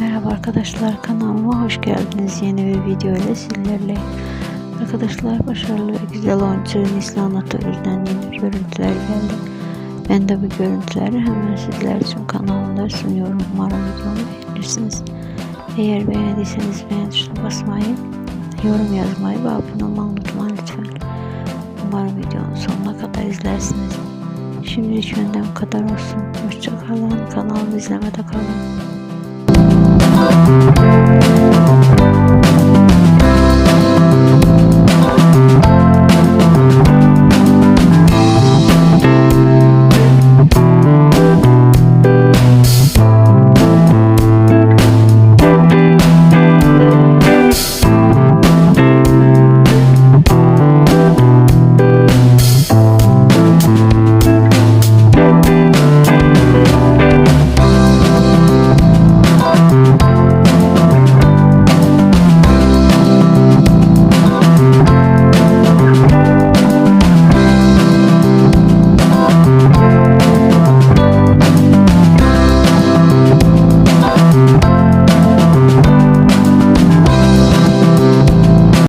Merhaba arkadaşlar kanalıma hoş geldiniz. Yeni bir video ile sizlerle Arkadaşlar başarılı ve güzel oyuncu Nislan Atölye'den yeni görüntüler geldi. Ben de bu görüntüleri hemen sizler için kanalımda sunuyorum. Umarım videomu beğenirsiniz. Eğer beğendiyseniz beğen tuşuna basmayı, yorum yazmayı ve abone olmayı unutmayın lütfen. Umarım videonun sonuna kadar izlersiniz. Şimdilik benden bu kadar olsun. Hoşçakalın. Kanalımı izlemede kalın.